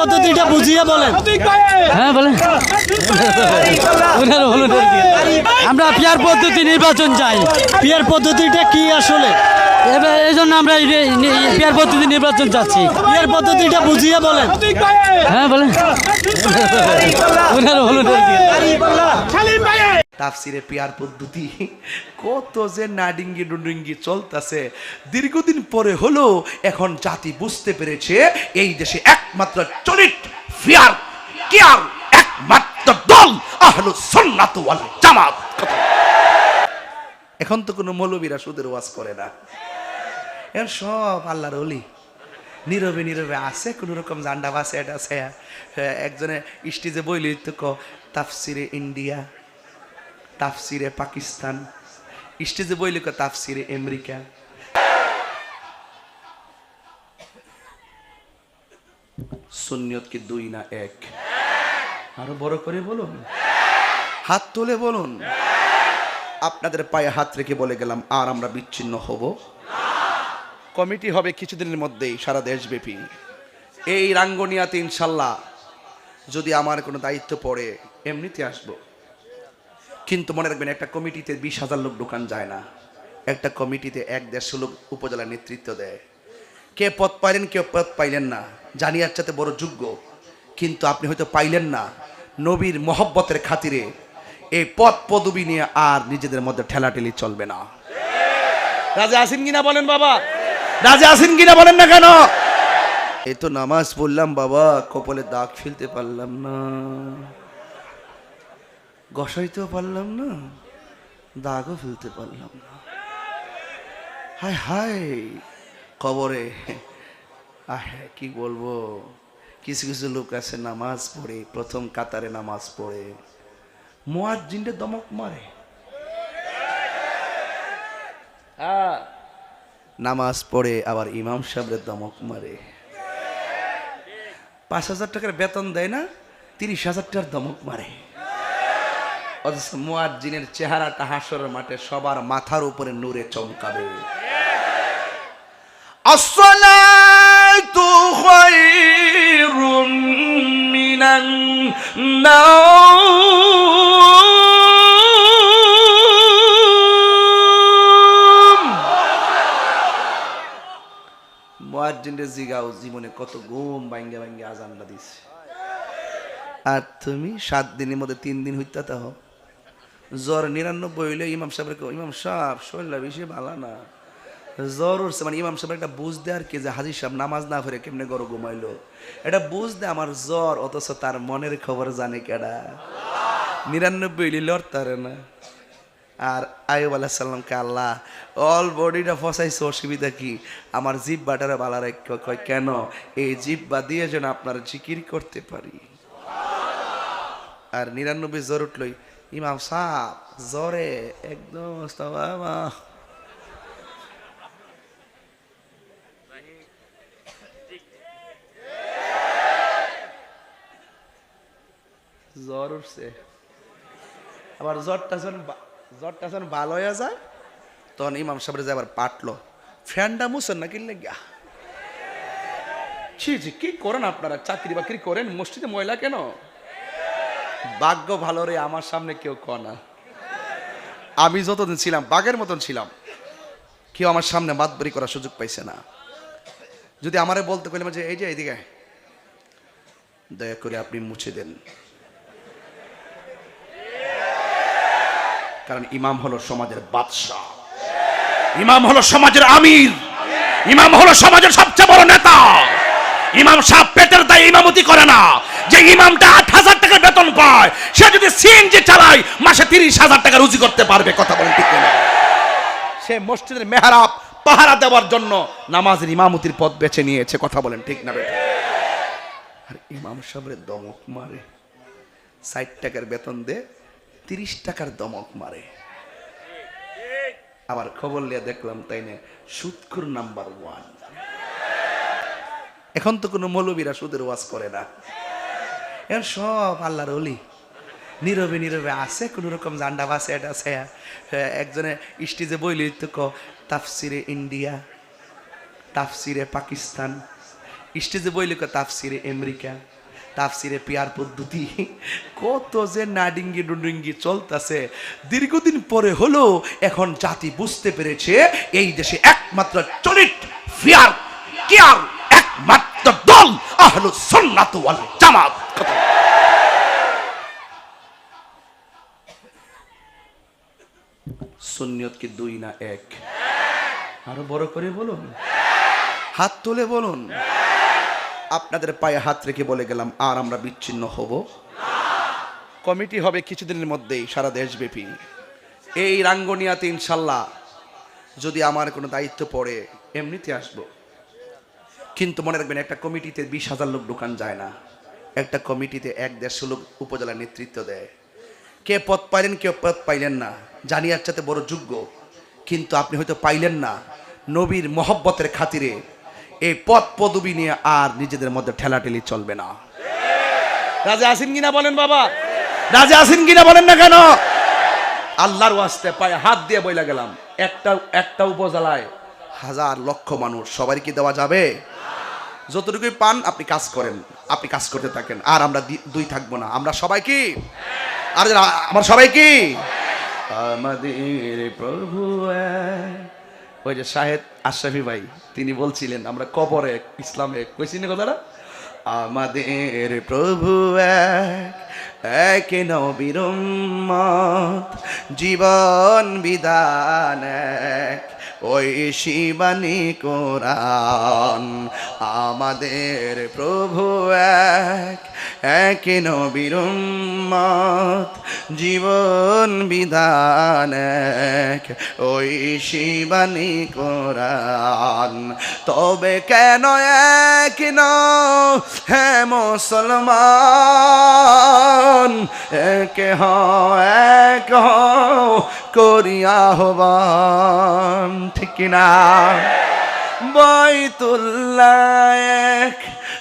পদ্ধতিটা বুঝিয়ে বলেন। হ্যাঁ বলেন। আমরা পিয়ার পদ্ধতি নির্বাচন চাই। পিয়ার পদ্ধতিটা কি আসলে? এবার এই জন্য আমরা পিয়ার পদ্ধতি নির্বাচন চাচ্ছি। পিয়ার পদ্ধতিটা বুঝিয়ে বলেন। হ্যাঁ বলেন। হলুদ বলুন আর কি। তাফসিরে পিয়ার পদ্ধতি। কত যে নাডিঙ্গি ডুডিঙ্গি চলতেছে। দীর্ঘদিন পরে হলো এখন জাতি বুঝতে পেরেছে এই দেশে একমাত্র চরিত ফিয়ার কিয়ার একমাত্র দল আহলু সুন্নাত ওয়াল জামাত। কথা। এখন তো কোনো মৌলবীরা সুদের ওয়াজ করে না। এখন সব আল্লাহর অলি নীরবে নীরবে আছে কোনো রকম জান্ডা বাসে এটা আছে। হ্যাঁ, একজনে স্টেজে বইলি তো ক তাফসিরে ইন্ডিয়া। তাফসিরে পাকিস্তান, স্টেজে বইলে তাফসিরে আমেরিকা। সুন্নিয়ত কি দুই না এক? আরও বড় করে বলুন। হাত তুলে বলুন। আপনাদের পায়ে হাত রেখে বলে গেলাম, আর আমরা বিচ্ছিন্ন হব। কমিটি হবে কিছুদিনের মধ্যেই সারা দেশব্যাপী। এই রাঙ্গনিয়াতে ইনশাল্লাহ যদি আমার কোনো দায়িত্ব পড়ে, এমনিতে আসব। কিন্তু মনে রাখবেন, একটা কমিটিতে বিশ হাজার লোক ঢোকান যায় না। একটা কমিটিতে এক দেড়শো লোক উপজেলা নেতৃত্ব দেয়। কে পদ পাইলেন, কেউ পদ পাইলেন না। জানিয়ার চাতে বড় যোগ্য, কিন্তু আপনি হয়তো পাইলেন না। নবীর মহব্বতের খাতিরে এই পদ পদবি নিয়ে আর নিজেদের মধ্যে ঠেলাঠেলি চলবে না। রাজা আসেন কিনা বলেন বাবা? রাজা আসেন কিনা বলেন না কেন? এই তো নামাজ পড়লাম বাবা, কপালে দাগ ফেলতে পারলাম না। গসাইতেও পারলাম না, দাগও ফেলতে পারলাম না। হায় হায়, কবরে। আহে, কি বলব? কিছু কিছু লোক আছে নামাজ পড়ে, প্রথম কাতারে নামাজ পড়ে। মোয়াজ্জিনটা দমক মারে। নামাজ পড়ে, আবার ইমাম সাহেবের দমক মারে। পাঁচ হাজার টাকার বেতন দেয় না, তিরিশ হাজার টাকার দমক মারে। অথচ মুয়াজ্জিনের চেহারাটা হাসরের মাঠে সবার মাথার উপরে নূরে চমকাবে। আসসালাতু খায়রুম মিনান জিগাও, জীবনে কত ঘুম ভাঙ্গে ভাঙ্গে আজানটা দিছে আর তুমি সাত দিনের মধ্যে তিন দিন হইতে তাহ জ্বর নিরানব্বই হইলে ইমাম সাহেবের ইমাম সাহেব, শরীরটা বেশি ভালো না। জ্বর উঠছে মানে ইমাম সাহেব একটা বুঝ দেয় আর কি যে হাজির সাহেব নামাজ না ফেরে কেমনে গরো ঘুমাইলো? এটা বুঝ দে আমার জ্বর অথচ তার মনের খবর জানে কেডা। নিরানব্বই হইলে লড়তারে না। আর আয়ুব আলাহ সাল্লামকে আল্লাহ অল বডিটা ফসাইছে, অসুবিধা কি? আমার জিভ বাটারে বালা কয়, কেন? এই জিভ বা দিয়ে যেন আপনার জিকির করতে পারি। আর নিরানব্বই জ্বর উঠলই ইমাম সাপ জ্বরে একদম জ্বর উঠছে। আবার জ্বরটা যখন জ্বরটা যখন ভালো হয়ে যায়, তখন ইমাম সাহেবের যে আবার পাটলো। ফ্যানটা মুছেন না কিনলে গিয়া ছি ছি, কি করেন আপনারা? চাকরি বাকরি করেন? মসজিদে ময়লা কেন? ভাগ্য ভালো রে, আমার সামনে কেউ ক না। আমি যতদিন ছিলাম, বাঘের মতন ছিলাম। কেউ আমার সামনে বাদবারি করার সুযোগ পাইছে না। যদি আমারে বলতে কইলাম যে এই যে এইদিকে দয়া করে আপনি মুছে দেন। কারণ ইমাম হলো সমাজের বাদশাহ। ইমাম হলো সমাজের আমির। ইমাম হলো সমাজের সবচেয়ে বড় নেতা। ইমাম সাহেব পেটের দায় ইমামতি করে না। যে ইমামটা আট হাজার টাকার বেতন পায়, সে যদি সিএনজি চালায়, মাসে তিরিশ হাজার টাকা রুজি করতে পারবে, কথা বলেন ঠিক না সে মসজিদের মেহরাব, পাহারা দেওয়ার জন্য নামাজের ইমামতির পথ বেছে নিয়েছে, কথা বলেন ঠিক না বেটা? আর, ইমাম সাহেবের দমক মারে। ষাট টাকার বেতন দে, তিরিশ টাকার দমক মারে। আবার খবর নিয়ে দেখলাম তাই না সুৎখুর নাম্বার ওয়ান। এখন তো কোনো মৌলবীরা সুদের ওয়াজ করে না। এখন সব আল্লাহর অলি নীরবে নীরবে আছে, কোনো রকম জান্ডা বাসে এটা আছে একজনে স্টেজে বইলি তো ক, তাফসিরে ইন্ডিয়া, তাফসিরে পাকিস্তান। স্টেজে বই লেখা তাফসিরে আমেরিকা, তাফসিরে পিয়ার পদ্ধতি। কত যে নাডিঙ্গি ডুডিঙ্গি চলতেছে। দীর্ঘদিন পরে হলো, এখন জাতি বুঝতে পেরেছে, এই দেশে একমাত্র চরিত ফিয়ার, কেয়ার, একমাত্র দল আহলু সুন্নাত ওয়াল জামাত। কথা সুন্নিয়ত কি দুই না এক? আরও বড় করে বলুন। হাত তুলে বলুন। আপনাদের পায়ে হাত রেখে বলে গেলাম, আর আমরা বিচ্ছিন্ন হব। কমিটি হবে কিছুদিনের মধ্যেই সারা দেশব্যাপী। এই রাঙ্গনিয়াতে ইনশাল্লাহ যদি আমার কোনো দায়িত্ব পড়ে, এমনিতে আসব। কিন্তু মনে রাখবেন, একটা কমিটিতে বিশ হাজার লোক ঢুকান যায় না। একটা কমিটিতে এক দেড়শো লোক উপজেলা নেতৃত্ব দেয়। কে পথ পাইলেন, কেউ পথ পাইলেন না। জানি আর চাতে বড় যোগ্য, কিন্তু আপনি হয়তো পাইলেন না নবীর মহব্বতের খাতিরে। এই পদ পদবি নিয়ে আর নিজেদের মধ্যে ঠেলাঠেলি চলবে না। রাজা আসেন কিনা বলেন বাবা? রাজা আসেন কিনা বলেন না কেন? আল্লাহর ওয়াস্তে পায়ে হাত দিয়ে বইলা গেলাম, একটা একটা উপজেলায় হাজার লক্ষ মানুষ। সবাই কি দেওয়া যাবে? যতটুকুই পান আপনি কাজ করেন, আপনি কাজ করতে থাকেন। আর আমরা দুই থাকব না। আমরা সবাই কি? আর আমার সবাই কি? আমাদের প্রভু ওই যে শাহেদ আশরাফি ভাই, তিনি বলছিলেন, আমরা কবরে ইসলামে কইছি না কথাটা? আমাদের প্রভু এক। নবীর জীবন বিধান এক। ওই শিবানী কোরআন, আমাদের প্রভু এক। এক উম্মত, জীবন বিধান এক। ওই শিবানী কোরআন তবে কেন এক ন হে মুসলমান এক হ এক হ করিয়া হবান ঠিক না বাইতুল্লাহ এক।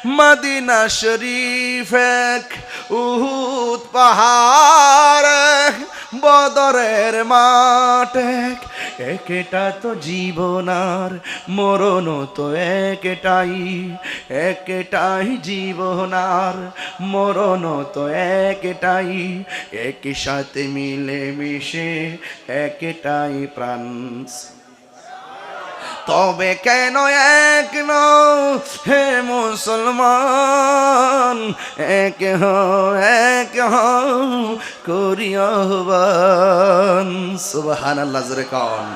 মদিনা শরীফ এক উহুদ পাহাড় বদরের মাঠ এক। একেটা তো জীবনার মরণ তো একটাই একটাই জীবনার মরণ তো একটাই। একই সাথে মিলে মিশে একটাই প্রাণ তবে কেন এক নও হে মুসলমান? এক হও এক হও আল্লাহ জোরে কন।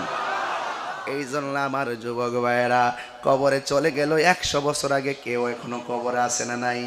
এই জন্য আমার যুবক ভাইয়েরা, কবরে চলে গেল একশো বছর আগে, কেউ এখনও কবরে আসে না নাই?